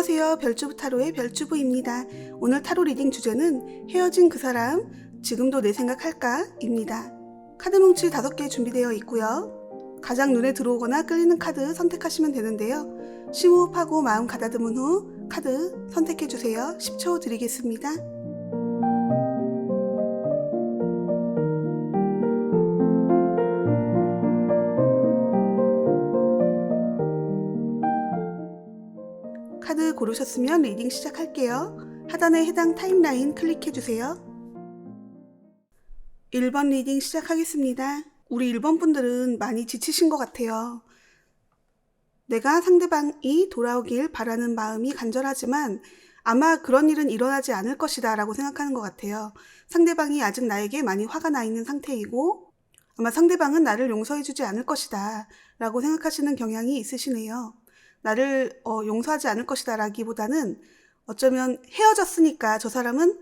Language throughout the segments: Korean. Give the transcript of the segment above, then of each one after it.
안녕하세요. 별주부 타로의 별주부입니다. 오늘 타로 리딩 주제는 헤어진 그 사람, 지금도 내 생각할까? 입니다. 카드 뭉치 5개 준비되어 있고요. 가장 눈에 들어오거나 끌리는 카드 선택하시면 되는데요. 심호흡하고 마음 가다듬은 후 카드 선택해주세요. 10초 드리겠습니다. 고르셨으면 리딩 시작할게요. 하단에 해당 타임라인 클릭해주세요. 1번 리딩 시작하겠습니다. 우리 1번 분들은 많이 지치신 것 같아요. 내가 상대방이 돌아오길 바라는 마음이 간절하지만 아마 그런 일은 일어나지 않을 것이다 라고 생각하는 것 같아요. 상대방이 아직 나에게 많이 화가 나 있는 상태이고 아마 상대방은 나를 용서해주지 않을 것이다 라고 생각하시는 경향이 있으시네요. 나를 어, 용서하지 않을 것이다 라기보다는 어쩌면 헤어졌으니까 저 사람은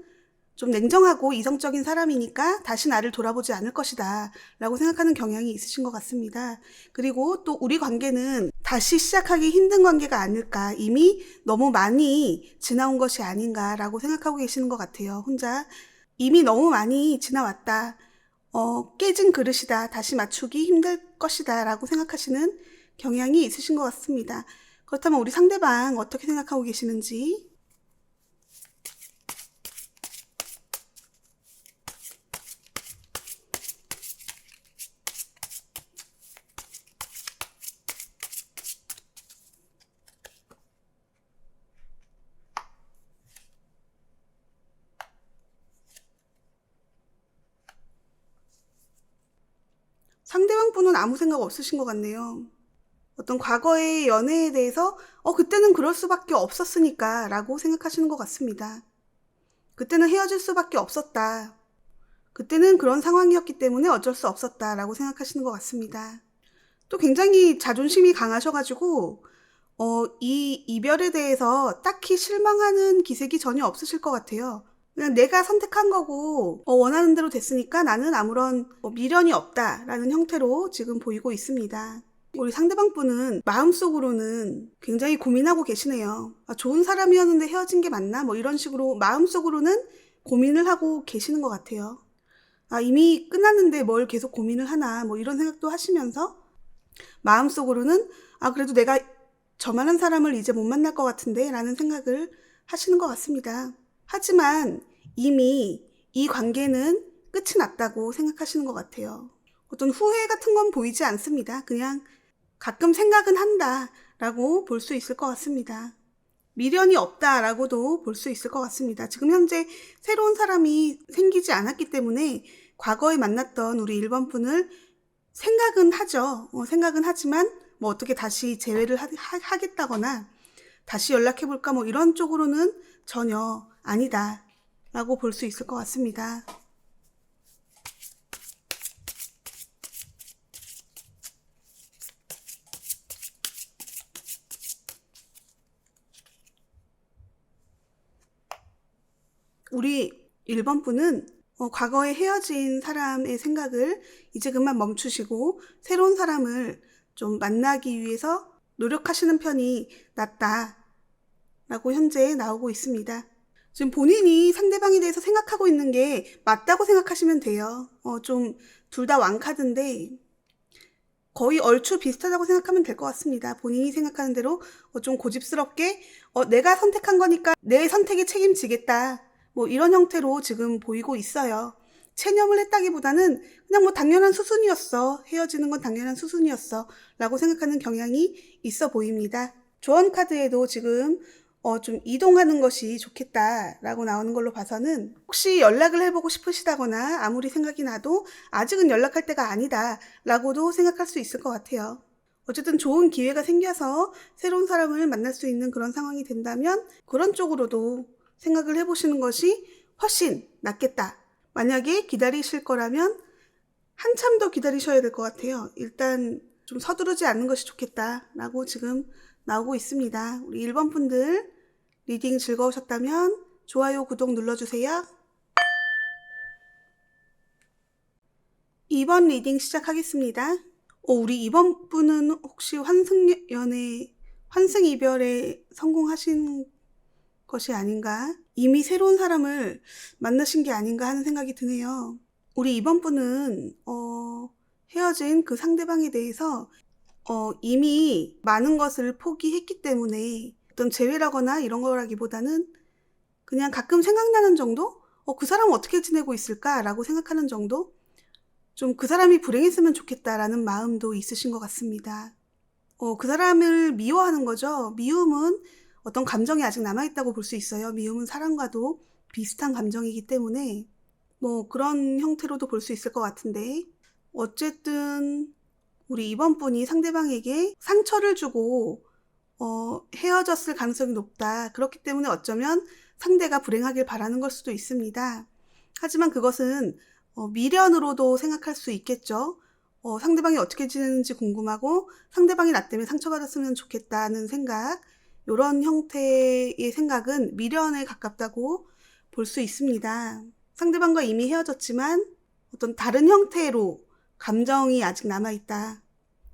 좀 냉정하고 이성적인 사람이니까 다시 나를 돌아보지 않을 것이다 라고 생각하는 경향이 있으신 것 같습니다. 그리고 또 우리 관계는 다시 시작하기 힘든 관계가 아닐까 이미 너무 많이 지나온 것이 아닌가 라고 생각하고 계시는 것 같아요. 혼자 이미 너무 많이 지나왔다. 어, 깨진 그릇이다. 다시 맞추기 힘들 것이다 라고 생각하시는 경향이 있으신 것 같습니다. 그렇다면 우리 상대방 어떻게 생각하고 계시는지 상대방 분은 아무 생각 없으신 것 같네요. 어떤 과거의 연애에 대해서 어 그때는 그럴 수밖에 없었으니까 라고 생각하시는 것 같습니다. 그때는 헤어질 수밖에 없었다. 그때는 그런 상황이었기 때문에 어쩔 수 없었다 라고 생각하시는 것 같습니다. 또 굉장히 자존심이 강하셔가지고 어, 이 이별에 대해서 딱히 실망하는 기색이 전혀 없으실 것 같아요. 그냥 내가 선택한 거고 어, 원하는 대로 됐으니까 나는 아무런 어, 미련이 없다라는 형태로 지금 보이고 있습니다. 우리 상대방 분은 마음속으로는 굉장히 고민하고 계시네요. 아, 좋은 사람이었는데 헤어진 게 맞나? 뭐 이런 식으로 마음속으로는 고민을 하고 계시는 것 같아요. 아, 이미 끝났는데 뭘 계속 고민을 하나? 뭐 이런 생각도 하시면서 마음속으로는 아, 그래도 내가 저만한 사람을 이제 못 만날 것 같은데 라는 생각을 하시는 것 같습니다. 하지만 이미 이 관계는 끝이 났다고 생각하시는 것 같아요. 어떤 후회 같은 건 보이지 않습니다. 그냥 가끔 생각은 한다 라고 볼 수 있을 것 같습니다. 미련이 없다 라고도 볼 수 있을 것 같습니다. 지금 현재 새로운 사람이 생기지 않았기 때문에 과거에 만났던 우리 1번 분을 생각은 하죠. 어, 생각은 하지만 뭐 어떻게 다시 재회를 하, 하, 겠다거나 다시 연락해볼까 뭐 이런 쪽으로는 전혀 아니다 라고 볼 수 있을 것 같습니다. 우리 1번 분은 어, 과거에 헤어진 사람의 생각을 이제 그만 멈추시고 새로운 사람을 좀 만나기 위해서 노력하시는 편이 낫다. 라고 현재 나오고 있습니다. 지금 본인이 상대방에 대해서 생각하고 있는 게 맞다고 생각하시면 돼요. 어, 좀 둘 다 왕카드인데 거의 얼추 비슷하다고 생각하면 될 것 같습니다. 본인이 생각하는 대로 어, 좀 고집스럽게 어, 내가 선택한 거니까 내 선택에 책임지겠다. 뭐 이런 형태로 지금 보이고 있어요. 체념을 했다기보다는 그냥 뭐 당연한 수순이었어. 헤어지는 건 당연한 수순이었어. 라고 생각하는 경향이 있어 보입니다. 조언 카드에도 지금 어, 좀 이동하는 것이 좋겠다라고 나오는 걸로 봐서는 혹시 연락을 해보고 싶으시다거나 아무리 생각이 나도 아직은 연락할 때가 아니다라고도 생각할 수 있을 것 같아요. 어쨌든 좋은 기회가 생겨서 새로운 사람을 만날 수 있는 그런 상황이 된다면 그런 쪽으로도 생각을 해보시는 것이 훨씬 낫겠다. 만약에 기다리실 거라면 한참 더 기다리셔야 될 것 같아요. 일단 좀 서두르지 않는 것이 좋겠다라고 지금 나오고 있습니다. 우리 1번 분들 리딩 즐거우셨다면 좋아요, 구독 눌러주세요. 2번 리딩 시작하겠습니다. 어, 우리 2번 분은 혹시 환승 연애 환승 이별에 성공하신 것이 아닌가? 이미 새로운 사람을 만나신 게 아닌가 하는 생각이 드네요. 우리 이번 분은 어, 헤어진 그 상대방에 대해서 어, 이미 많은 것을 포기했기 때문에 어떤 재회라거나 이런 거라기보다는 그냥 가끔 생각나는 정도? 어, 그 사람은 어떻게 지내고 있을까라고 생각하는 정도? 좀 그 사람이 불행했으면 좋겠다라는 마음도 있으신 것 같습니다. 어, 그 사람을 미워하는 거죠. 미움은 어떤 감정이 아직 남아있다고 볼 수 있어요. 미움은 사랑과도 비슷한 감정이기 때문에 뭐 그런 형태로도 볼 수 있을 것 같은데 어쨌든 우리 이번 분이 상대방에게 상처를 주고 어, 헤어졌을 가능성이 높다. 그렇기 때문에 어쩌면 상대가 불행하길 바라는 걸 수도 있습니다. 하지만 그것은 어, 미련으로도 생각할 수 있겠죠. 어, 상대방이 어떻게 지내는지 궁금하고 상대방이 나 때문에 상처받았으면 좋겠다는 생각, 이런 형태의 생각은 미련에 가깝다고 볼 수 있습니다. 상대방과 이미 헤어졌지만 어떤 다른 형태로 감정이 아직 남아있다.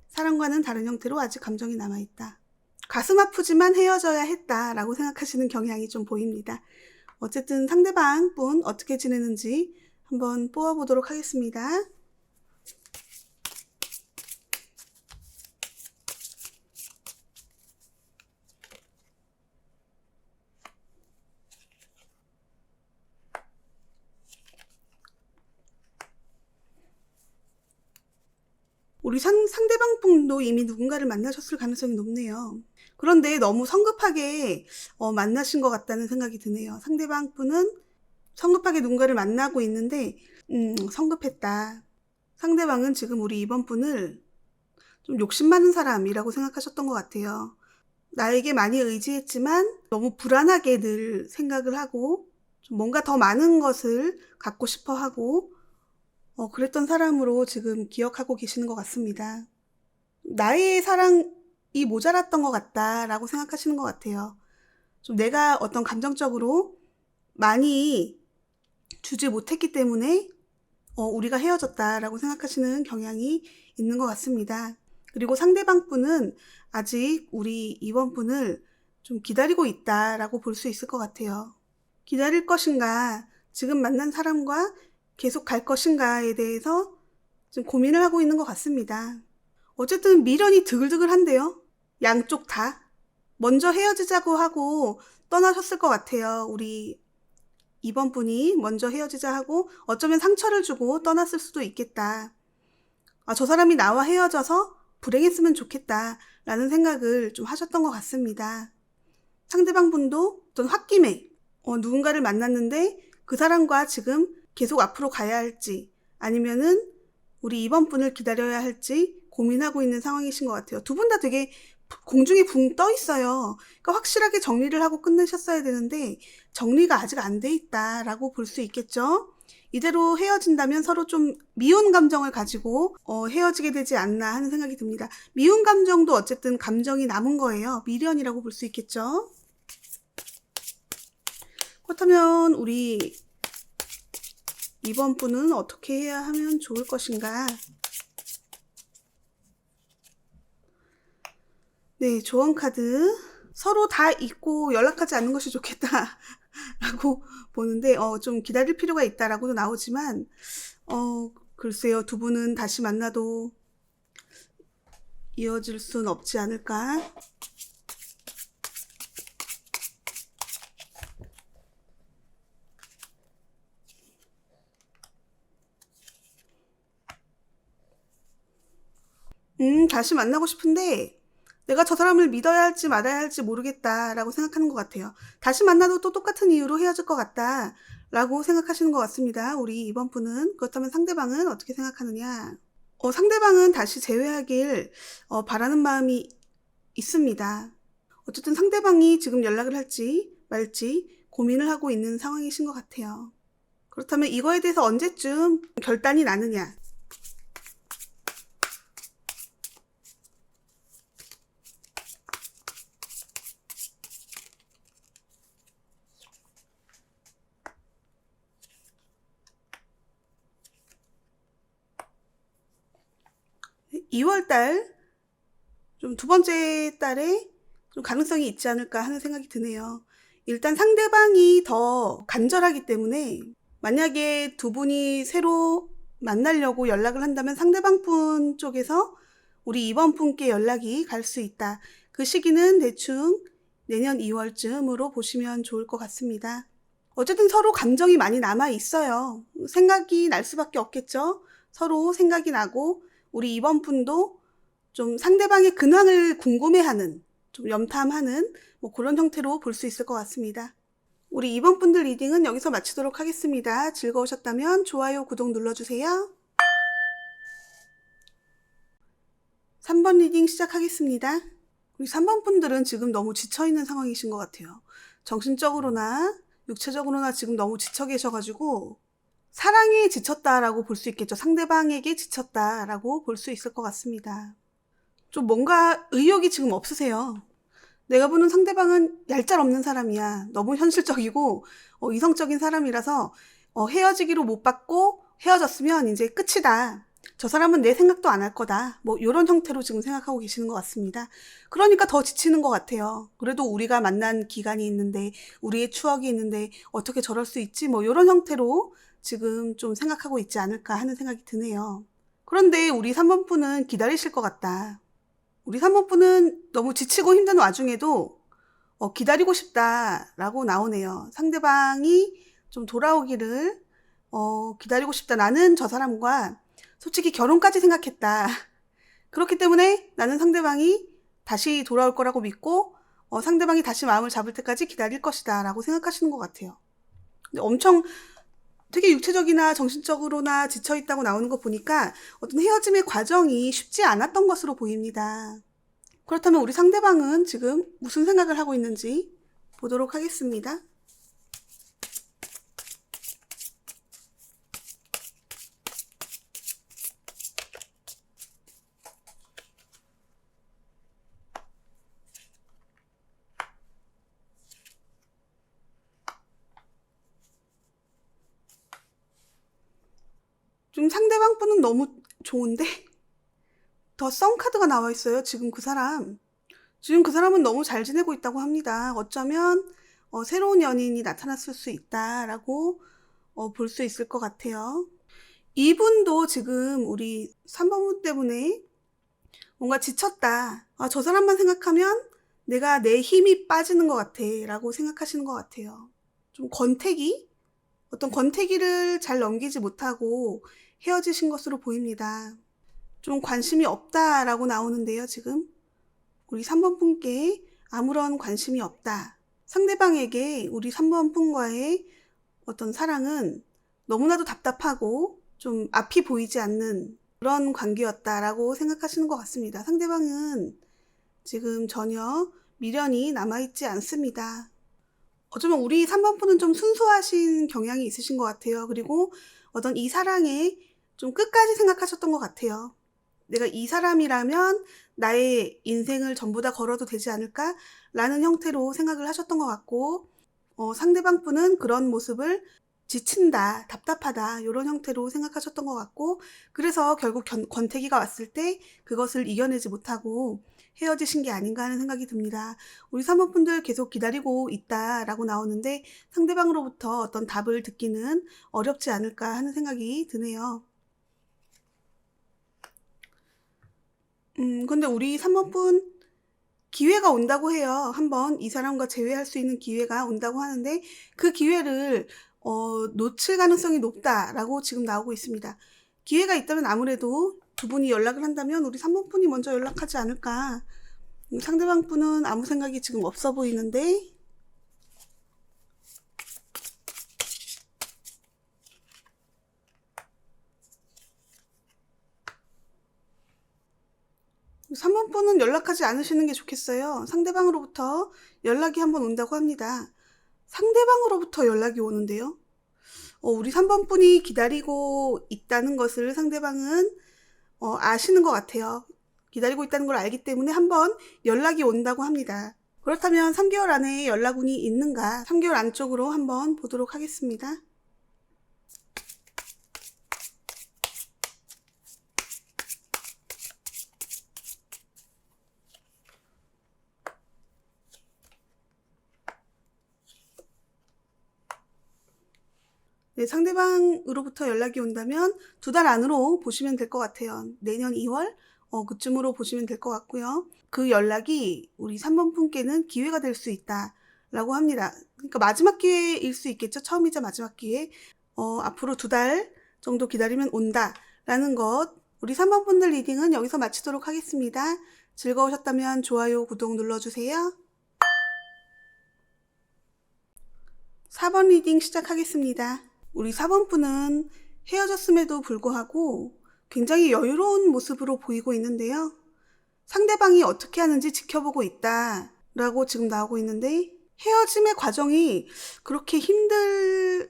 사랑과는 다른 형태로 아직 감정이 남아있다. 가슴 아프지만 헤어져야 했다라고 생각하시는 경향이 좀 보입니다. 어쨌든 상대방 분 어떻게 지내는지 한번 뽑아보도록 하겠습니다. 우리 상, 상대방 분도 이미 누군가를 만나셨을 가능성이 높네요. 그런데 너무 성급하게 어, 만나신 것 같다는 생각이 드네요. 상대방 분은 성급하게 누군가를 만나고 있는데, 음, 성급했다. 상대방은 지금 우리 이번 분을 좀 욕심 많은 사람이라고 생각하셨던 것 같아요. 나에게 많이 의지했지만 너무 불안하게 늘 생각을 하고 좀 뭔가 더 많은 것을 갖고 싶어 하고 어, 그랬던 사람으로 지금 기억하고 계시는 것 같습니다. 나의 사랑이 모자랐던 것 같다라고 생각하시는 것 같아요. 좀 내가 어떤 감정적으로 많이 주지 못했기 때문에 어, 우리가 헤어졌다라고 생각하시는 경향이 있는 것 같습니다. 그리고 상대방 분은 아직 우리 이번 분을 좀 기다리고 있다라고 볼 수 있을 것 같아요. 기다릴 것인가, 지금 만난 사람과 계속 갈 것인가에 대해서 좀 고민을 하고 있는 것 같습니다. 어쨌든 미련이 드글드글한데요. 양쪽 다. 먼저 헤어지자고 하고 떠나셨을 것 같아요. 우리 이번 분이 먼저 헤어지자 하고 어쩌면 상처를 주고 떠났을 수도 있겠다. 아, 저 사람이 나와 헤어져서 불행했으면 좋겠다. 라는 생각을 좀 하셨던 것 같습니다. 상대방 분도 어떤 홧김에 어, 누군가를 만났는데 그 사람과 지금 계속 앞으로 가야 할지 아니면은 우리 이번 분을 기다려야 할지 고민하고 있는 상황이신 것 같아요. 두 분 다 되게 공중에 붕 떠 있어요. 그러니까 확실하게 정리를 하고 끝내셨어야 되는데 정리가 아직 안 돼 있다라고 볼 수 있겠죠. 이대로 헤어진다면 서로 좀 미운 감정을 가지고 어, 헤어지게 되지 않나 하는 생각이 듭니다. 미운 감정도 어쨌든 감정이 남은 거예요. 미련이라고 볼 수 있겠죠. 그렇다면 우리 이번 분은 어떻게 해야 하면 좋을 것인가? 네, 조언 카드. 서로 다 잊고 연락하지 않는 것이 좋겠다. 라고 보는데, 어, 좀 기다릴 필요가 있다라고도 나오지만, 어, 글쎄요, 두 분은 다시 만나도 이어질 순 없지 않을까? 음, 다시 만나고 싶은데, 내가 저 사람을 믿어야 할지 말아야 할지 모르겠다라고 생각하는 것 같아요. 다시 만나도 또 똑같은 이유로 헤어질 것 같다라고 생각하시는 것 같습니다. 우리 이번 분은. 그렇다면 상대방은 어떻게 생각하느냐? 어, 상대방은 다시 재회하길 어, 바라는 마음이 있습니다. 어쨌든 상대방이 지금 연락을 할지 말지 고민을 하고 있는 상황이신 것 같아요. 그렇다면 이거에 대해서 언제쯤 결단이 나느냐? (2월 달) 좀 두 번째 달에 좀 가능성이 있지 않을까 하는 생각이 드네요. 일단 상대방이 더 간절하기 때문에 만약에 두 분이 새로 만나려고 연락을 한다면 상대방 분 쪽에서 우리 이번 분께 연락이 갈 수 있다. 그 시기는 대충 내년 2월쯤으로 보시면 좋을 것 같습니다. 어쨌든 서로 감정이 많이 남아 있어요. 생각이 날 수밖에 없겠죠. 서로 생각이 나고 우리 이번 분도 좀 상대방의 근황을 궁금해하는, 좀 염탐하는 뭐 그런 형태로 볼 수 있을 것 같습니다. 우리 이번 분들 리딩은 여기서 마치도록 하겠습니다. 즐거우셨다면 좋아요, 구독 눌러주세요. 3번 리딩 시작하겠습니다. 우리 3번 분들은 지금 너무 지쳐있는 상황이신 것 같아요. 정신적으로나 육체적으로나 지금 너무 지쳐 계셔가지고 사랑에 지쳤다라고 볼 수 있겠죠. 상대방에게 지쳤다라고 볼 수 있을 것 같습니다. 좀 뭔가 의욕이 지금 없으세요. 내가 보는 상대방은 얄짤 없는 사람이야. 너무 현실적이고 어, 이성적인 사람이라서 어, 헤어지기로 못 받고 헤어졌으면 이제 끝이다. 저 사람은 내 생각도 안 할 거다. 뭐 이런 형태로 지금 생각하고 계시는 것 같습니다. 그러니까 더 지치는 것 같아요. 그래도 우리가 만난 기간이 있는데 우리의 추억이 있는데 어떻게 저럴 수 있지? 뭐 이런 형태로 지금 좀 생각하고 있지 않을까 하는 생각이 드네요. 그런데 우리 3번 분은 기다리실 것 같다. 우리 3번 분은 너무 지치고 힘든 와중에도 어, 기다리고 싶다라고 나오네요. 상대방이 좀 돌아오기를 어, 기다리고 싶다. 나는 저 사람과 솔직히 결혼까지 생각했다. 그렇기 때문에 나는 상대방이 다시 돌아올 거라고 믿고 어, 상대방이 다시 마음을 잡을 때까지 기다릴 것이다 라고 생각하시는 것 같아요. 엄청 되게 육체적이나 정신적으로나 지쳐 있다고 나오는 거 보니까 어떤 헤어짐의 과정이 쉽지 않았던 것으로 보입니다. 그렇다면 우리 상대방은 지금 무슨 생각을 하고 있는지 보도록 하겠습니다. 좀 상대방 분은 너무 좋은데 더썸 카드가 나와 있어요. 지금 그 사람. 지금 그 사람은 너무 잘 지내고 있다고 합니다. 어쩌면 어, 새로운 연인이 나타났을 수 있다라고 어, 볼 수 있을 것 같아요. 이분도 지금 우리 3번 분 때문에 뭔가 지쳤다. 아, 저 사람만 생각하면 내가 내 힘이 빠지는 것 같아. 라고 생각하시는 것 같아요. 좀 권태기? 어떤 권태기를 잘 넘기지 못하고 헤어지신 것으로 보입니다. 좀 관심이 없다라고 나오는데요, 지금. 우리 3번 분께 아무런 관심이 없다. 상대방에게 우리 3번 분과의 어떤 사랑은 너무나도 답답하고 좀 앞이 보이지 않는 그런 관계였다라고 생각하시는 것 같습니다. 상대방은 지금 전혀 미련이 남아있지 않습니다. 어쩌면 우리 3번 분은 좀 순수하신 경향이 있으신 것 같아요. 그리고 어떤 이 사랑에 좀 끝까지 생각하셨던 것 같아요. 내가 이 사람이라면 나의 인생을 전부 다 걸어도 되지 않을까? 라는 형태로 생각을 하셨던 것 같고, 어, 상대방 분은 그런 모습을 지친다, 답답하다, 이런 형태로 생각하셨던 것 같고, 그래서 결국 견, 권태기가 왔을 때 그것을 이겨내지 못하고 헤어지신 게 아닌가 하는 생각이 듭니다. 우리 사모분들 계속 기다리고 있다라고 나오는데 상대방으로부터 어떤 답을 듣기는 어렵지 않을까 하는 생각이 드네요. 음, 근데 우리 3번분 기회가 온다고 해요. 한번 이 사람과 재회할 수 있는 기회가 온다고 하는데 그 기회를 어, 놓칠 가능성이 높다라고 지금 나오고 있습니다. 기회가 있다면 아무래도 두 분이 연락을 한다면 우리 3번 분이 먼저 연락하지 않을까. 음, 상대방 분은 아무 생각이 지금 없어 보이는데 3번 분은 연락하지 않으시는 게 좋겠어요. 상대방으로부터 연락이 한번 온다고 합니다. 상대방으로부터 연락이 오는데요. 어, 우리 3번 분이 기다리고 있다는 것을 상대방은 어, 아시는 것 같아요. 기다리고 있다는 걸 알기 때문에 한번 연락이 온다고 합니다. 그렇다면 3개월 안에 연락운이 있는가? 3개월 안쪽으로 한번 보도록 하겠습니다. 네, 상대방으로부터 연락이 온다면 두 달 안으로 보시면 될 것 같아요. 내년 2월 어, 그쯤으로 보시면 될 것 같고요. 그 연락이 우리 3번 분께는 기회가 될 수 있다라고 합니다. 그러니까 마지막 기회일 수 있겠죠. 처음이자 마지막 기회. 어, 앞으로 두 달 정도 기다리면 온다라는 것. 우리 3번 분들 리딩은 여기서 마치도록 하겠습니다. 즐거우셨다면 좋아요, 구독 눌러주세요. 4번 리딩 시작하겠습니다. 우리 4번 분은 헤어졌음에도 불구하고 굉장히 여유로운 모습으로 보이고 있는데요. 상대방이 어떻게 하는지 지켜보고 있다. 라고 지금 나오고 있는데, 헤어짐의 과정이 그렇게 힘들,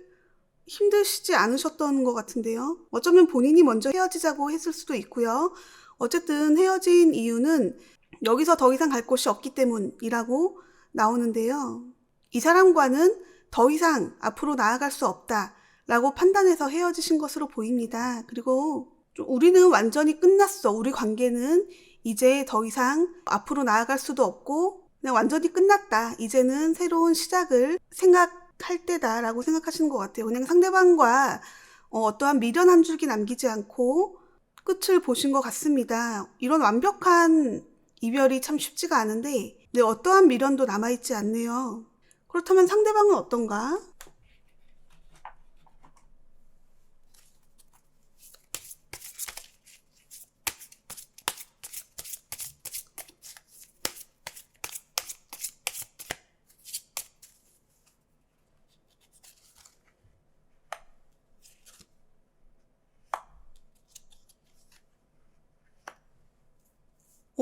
힘드시지 않으셨던 것 같은데요. 어쩌면 본인이 먼저 헤어지자고 했을 수도 있고요. 어쨌든 헤어진 이유는 여기서 더 이상 갈 곳이 없기 때문이라고 나오는데요. 이 사람과는 더 이상 앞으로 나아갈 수 없다. 라고 판단해서 헤어지신 것으로 보입니다. 그리고 좀 우리는 완전히 끝났어. 우리 관계는 이제 더 이상 앞으로 나아갈 수도 없고 그냥 완전히 끝났다. 이제는 새로운 시작을 생각할 때다라고 생각하시는 것 같아요. 그냥 상대방과 어, 떠한 미련 한 줄기 남기지 않고 끝을 보신 것 같습니다. 이런 완벽한 이별이 참 쉽지가 않은데 네, 어떠한 미련도 남아있지 않네요. 그렇다면 상대방은 어떤가?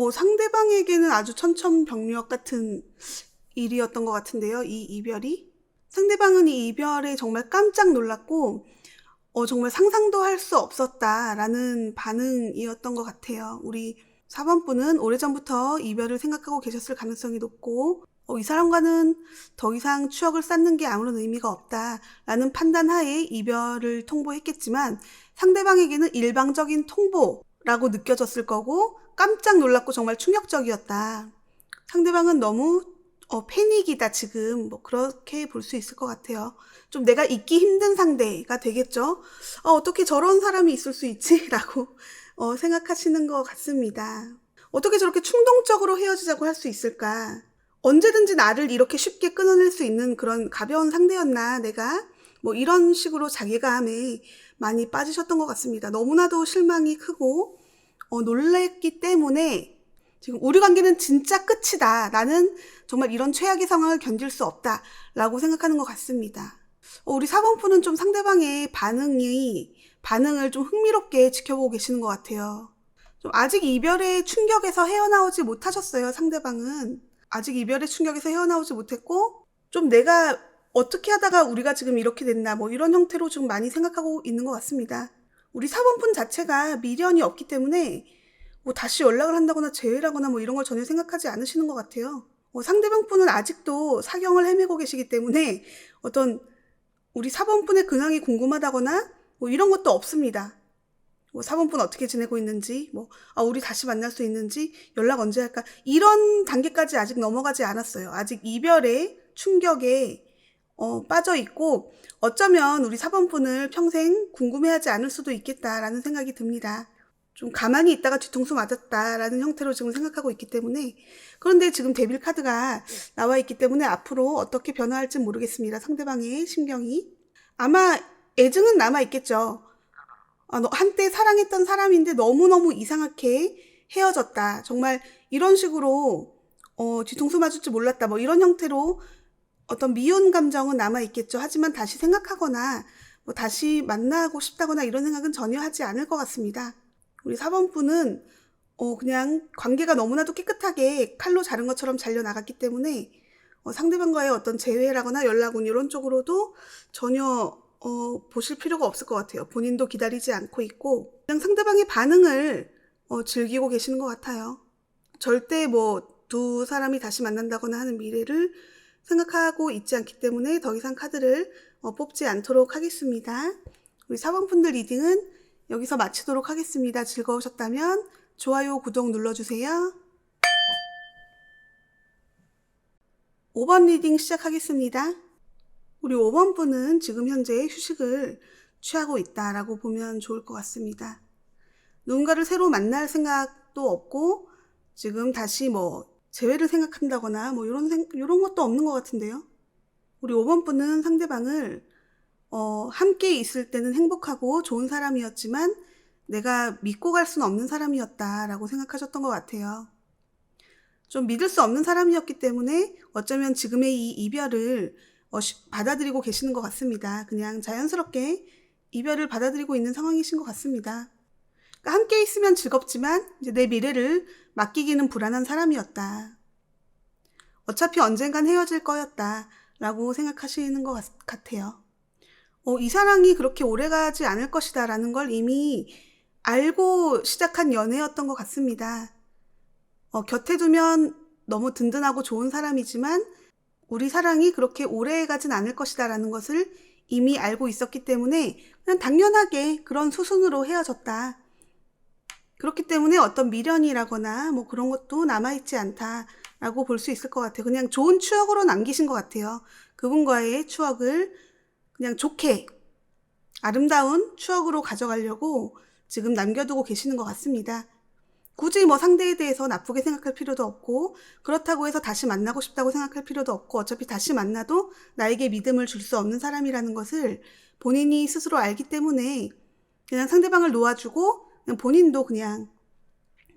어, 상대방에게는 아주 천천병력 같은 일이었던 것 같은데요. 이 이별이. 상대방은 이 이별에 정말 깜짝 놀랐고, 어, 정말 상상도 할 수 없었다라는 반응이었던 것 같아요. 우리 4번 분은 오래전부터 이별을 생각하고 계셨을 가능성이 높고, 어, 이 사람과는 더 이상 추억을 쌓는 게 아무런 의미가 없다라는 판단 하에 이별을 통보했겠지만, 상대방에게는 일방적인 통보라고 느껴졌을 거고, 깜짝 놀랐고 정말 충격적이었다. 상대방은 너무 어, 패닉이다, 지금. 뭐, 그렇게 볼 수 있을 것 같아요. 좀 내가 잊기 힘든 상대가 되겠죠? 어, 어떻게 저런 사람이 있을 수 있지? 라고, 어, 생각하시는 것 같습니다. 어떻게 저렇게 충동적으로 헤어지자고 할 수 있을까? 언제든지 나를 이렇게 쉽게 끊어낼 수 있는 그런 가벼운 상대였나, 내가? 뭐, 이런 식으로 자괴감에 많이 빠지셨던 것 같습니다. 너무나도 실망이 크고, 어, 놀랬기 때문에 지금 우리 관계는 진짜 끝이다. 나는 정말 이런 최악의 상황을 견딜 수 없다. 라고 생각하는 것 같습니다. 어, 우리 4번 분은 좀 상대방의 반응이, 반응을 좀 흥미롭게 지켜보고 계시는 것 같아요. 좀 아직 이별의 충격에서 헤어나오지 못하셨어요, 상대방은. 아직 이별의 충격에서 헤어나오지 못했고, 좀 내가 어떻게 하다가 우리가 지금 이렇게 됐나, 뭐 이런 형태로 좀 많이 생각하고 있는 것 같습니다. 우리 4번분 자체가 미련이 없기 때문에 뭐 다시 연락을 한다거나 재회하거나 뭐 이런 걸 전혀 생각하지 않으시는 것 같아요. 어, 상대방 분은 아직도 사경을 헤매고 계시기 때문에 어떤 우리 4번 분의 근황이 궁금하다거나 뭐 이런 것도 없습니다. 뭐 4번 분 어떻게 지내고 있는지, 뭐, 아, 우리 다시 만날 수 있는지, 연락 언제 할까, 이런 단계까지 아직 넘어가지 않았어요. 아직 이별의 충격에, 어, 빠져 있고, 어쩌면 우리 4번 분을 평생 궁금해하지 않을 수도 있겠다라는 생각이 듭니다. 좀 가만히 있다가 뒤통수 맞았다라는 형태로 지금 생각하고 있기 때문에 그런데 지금 데빌 카드가 나와 있기 때문에 앞으로 어떻게 변화할지 모르겠습니다. 상대방의 심경이 아마 애증은 남아 있겠죠. 아, 너 한때 사랑했던 사람인데 너무너무 이상하게 헤어졌다. 정말 이런 식으로 어, 뒤통수 맞을 줄 몰랐다. 뭐 이런 형태로 어떤 미운 감정은 남아 있겠죠. 하지만 다시 생각하거나 뭐 다시 만나고 싶다거나 이런 생각은 전혀 하지 않을 것 같습니다. 우리 4번 분은 어, 그냥 관계가 너무나도 깨끗하게 칼로 자른 것처럼 잘려 나갔기 때문에 어, 상대방과의 어떤 재회라거나 연락운 이런 쪽으로도 전혀 어, 보실 필요가 없을 것 같아요. 본인도 기다리지 않고 있고 그냥 상대방의 반응을 어, 즐기고 계시는 것 같아요. 절대 뭐 두 사람이 다시 만난다거나 하는 미래를 생각하고 있지 않기 때문에 더 이상 카드를 어, 뽑지 않도록 하겠습니다. 우리 4번 분들 리딩은 여기서 마치도록 하겠습니다. 즐거우셨다면 좋아요, 구독 눌러주세요. 5번 리딩 시작하겠습니다. 우리 5번 분은 지금 현재 휴식을 취하고 있다라고 보면 좋을 것 같습니다. 누군가를 새로 만날 생각도 없고 지금 다시 뭐 재회를 생각한다거나 뭐 이런 생, 이런 것도 없는 것 같은데요. 우리 5번 분은 상대방을 어, 함께 있을 때는 행복하고 좋은 사람이었지만 내가 믿고 갈 수는 없는 사람이었다라고 생각하셨던 것 같아요. 좀 믿을 수 없는 사람이었기 때문에 어쩌면 지금의 이 이별을 어, 쉬- 받아들이고 계시는 것 같습니다. 그냥 자연스럽게 이별을 받아들이고 있는 상황이신 것 같습니다. 그러니까 함께 있으면 즐겁지만 이제 내 미래를 맡기기는 불안한 사람이었다. 어차피 언젠간 헤어질 거였다. 라고 생각하시는 것 같- 같아요. 어, 이 사랑이 그렇게 오래 가지 않을 것이다. 라는 걸 이미 알고 시작한 연애였던 것 같습니다. 어, 곁에 두면 너무 든든하고 좋은 사람이지만 우리 사랑이 그렇게 오래 가진 않을 것이다. 라는 것을 이미 알고 있었기 때문에 그냥 당연하게 그런 수순으로 헤어졌다. 그렇기 때문에 어떤 미련이라거나 뭐 그런 것도 남아있지 않다라고 볼 수 있을 것 같아요. 그냥 좋은 추억으로 남기신 것 같아요. 그분과의 추억을 그냥 좋게 아름다운 추억으로 가져가려고 지금 남겨두고 계시는 것 같습니다. 굳이 뭐 상대에 대해서 나쁘게 생각할 필요도 없고 그렇다고 해서 다시 만나고 싶다고 생각할 필요도 없고 어차피 다시 만나도 나에게 믿음을 줄 수 없는 사람이라는 것을 본인이 스스로 알기 때문에 그냥 상대방을 놓아주고 본인도 그냥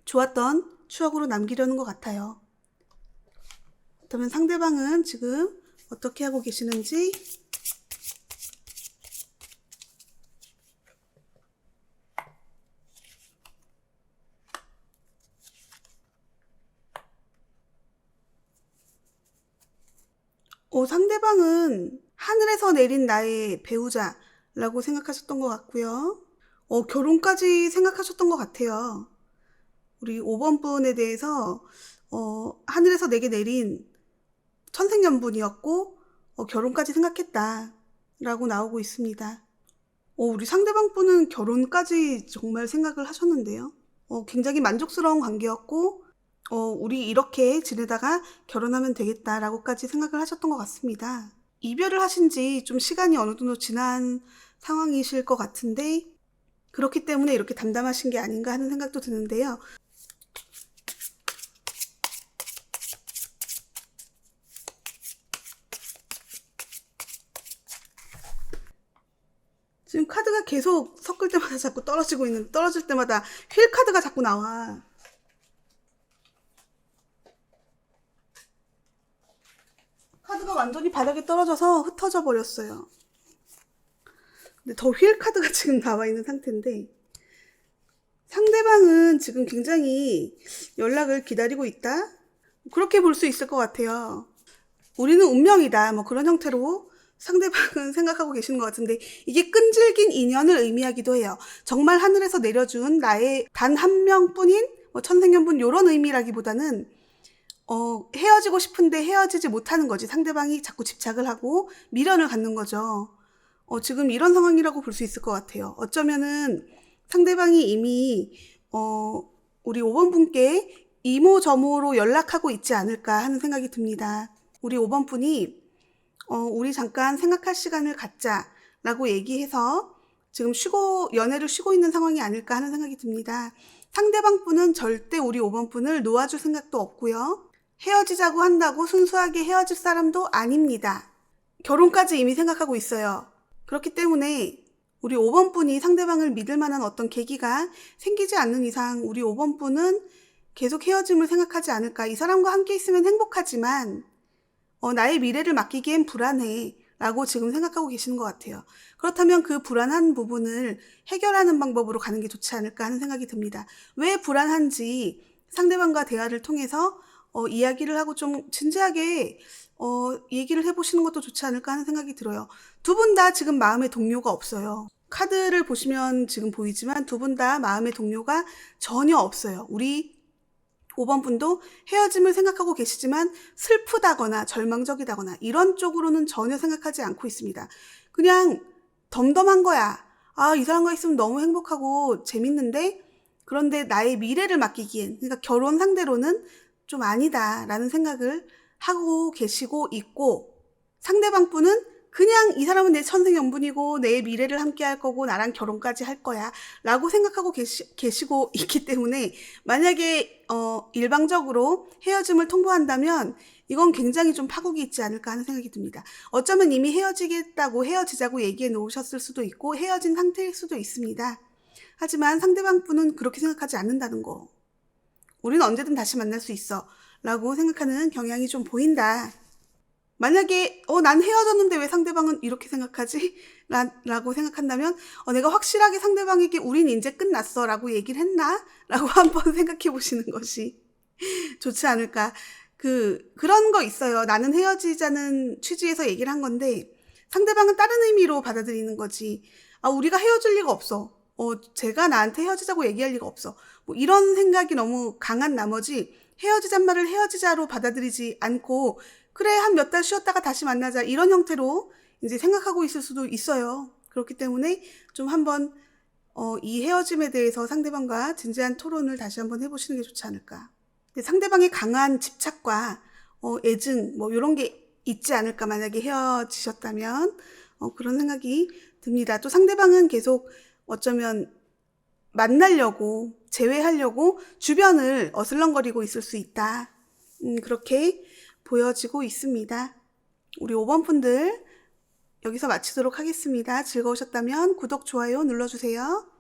좋았던 추억으로 남기려는 것 같아요. 그렇다면 상대방은 지금 어떻게 하고 계시는지 어, 상대방은 하늘에서 내린 나의 배우자라고 생각하셨던 것 같고요. 어, 결혼까지 생각하셨던 것 같아요. 우리 5번 분에 대해서 어, 하늘에서 내게 내린 천생연분이었고 어, 결혼까지 생각했다 라고 나오고 있습니다. 어, 우리 상대방 분은 결혼까지 정말 생각을 하셨는데요. 어, 굉장히 만족스러운 관계였고 어, 우리 이렇게 지내다가 결혼하면 되겠다라고까지 생각을 하셨던 것 같습니다. 이별을 하신 지 좀 시간이 어느 정도 지난 상황이실 것 같은데 그렇기 때문에 이렇게 담담하신 게 아닌가 하는 생각도 드는데요. 지금 카드가 계속 섞을 때마다 자꾸 떨어지고 있는, 떨어질 때마다 휠 카드가 자꾸 나와. 카드가 완전히 바닥에 떨어져서 흩어져 버렸어요. 근데 더 휠 카드가 지금 나와 있는 상태인데, 상대방은 지금 굉장히 연락을 기다리고 있다? 그렇게 볼 수 있을 것 같아요. 우리는 운명이다. 뭐 그런 형태로 상대방은 생각하고 계시는 것 같은데 이게 끈질긴 인연을 의미하기도 해요. 정말 하늘에서 내려준 나의 단 한 명뿐인 뭐 천생연분 이런 의미라기보다는 어, 헤어지고 싶은데 헤어지지 못하는 거지. 상대방이 자꾸 집착을 하고 미련을 갖는 거죠. 어, 지금 이런 상황이라고 볼 수 있을 것 같아요. 어쩌면은 상대방이 이미 어, 우리 5번 분께 이모저모로 연락하고 있지 않을까 하는 생각이 듭니다. 우리 5번 분이 어, 우리 잠깐 생각할 시간을 갖자 라고 얘기해서 지금 쉬고 연애를 쉬고 있는 상황이 아닐까 하는 생각이 듭니다. 상대방 분은 절대 우리 5번 분을 놓아줄 생각도 없고요. 헤어지자고 한다고 순수하게 헤어질 사람도 아닙니다. 결혼까지 이미 생각하고 있어요. 그렇기 때문에 우리 5번 분이 상대방을 믿을 만한 어떤 계기가 생기지 않는 이상 우리 5번 분은 계속 헤어짐을 생각하지 않을까. 이 사람과 함께 있으면 행복하지만 어, 나의 미래를 맡기기엔 불안해. 라고 지금 생각하고 계시는 것 같아요. 그렇다면 그 불안한 부분을 해결하는 방법으로 가는 게 좋지 않을까 하는 생각이 듭니다. 왜 불안한지 상대방과 대화를 통해서 어, 이야기를 하고 좀 진지하게 어, 얘기를 해보시는 것도 좋지 않을까 하는 생각이 들어요. 두 분 다 지금 마음의 동료가 없어요. 카드를 보시면 지금 보이지만 두 분 다 마음의 동료가 전혀 없어요. 우리 5번 분도 헤어짐을 생각하고 계시지만 슬프다거나 절망적이다거나 이런 쪽으로는 전혀 생각하지 않고 있습니다. 그냥 덤덤한 거야. 아, 이 사람과 있으면 너무 행복하고 재밌는데 그런데 나의 미래를 맡기기엔 그러니까 결혼 상대로는 좀 아니다라는 생각을 하고 계시고 있고 상대방 분은 그냥 이 사람은 내 천생연분이고 내 미래를 함께 할 거고 나랑 결혼까지 할 거야 라고 생각하고 계시, 계시고 있기 때문에 만약에 어, 일방적으로 헤어짐을 통보한다면 이건 굉장히 좀 파국이 있지 않을까 하는 생각이 듭니다. 어쩌면 이미 헤어지겠다고 헤어지자고 얘기해 놓으셨을 수도 있고 헤어진 상태일 수도 있습니다. 하지만 상대방 분은 그렇게 생각하지 않는다는 거. 우리는 언제든 다시 만날 수 있어. 라고 생각하는 경향이 좀 보인다. 만약에, 어, 난 헤어졌는데 왜 상대방은 이렇게 생각하지? 라, 라고 생각한다면, 어, 내가 확실하게 상대방에게 우린 이제 끝났어. 라고 얘기를 했나? 라고 한번 생각해 보시는 것이 좋지 않을까. 그, 그런 거 있어요. 나는 헤어지자는 취지에서 얘기를 한 건데, 상대방은 다른 의미로 받아들이는 거지. 아, 우리가 헤어질 리가 없어. 어, 제가 나한테 헤어지자고 얘기할 리가 없어. 뭐 이런 생각이 너무 강한 나머지 헤어지잔 말을 헤어지자로 받아들이지 않고 그래 한 몇 달 쉬었다가 다시 만나자 이런 형태로 이제 생각하고 있을 수도 있어요. 그렇기 때문에 좀 한번 어, 이 헤어짐에 대해서 상대방과 진지한 토론을 다시 한번 해보시는 게 좋지 않을까. 상대방의 강한 집착과 어, 애증 뭐 이런 게 있지 않을까 만약에 헤어지셨다면 어, 그런 생각이 듭니다. 또 상대방은 계속 어쩌면 만나려고 재회하려고 주변을 어슬렁거리고 있을 수 있다. 음, 그렇게 보여지고 있습니다. 우리 5번 분들 여기서 마치도록 하겠습니다. 즐거우셨다면 구독, 좋아요 눌러주세요.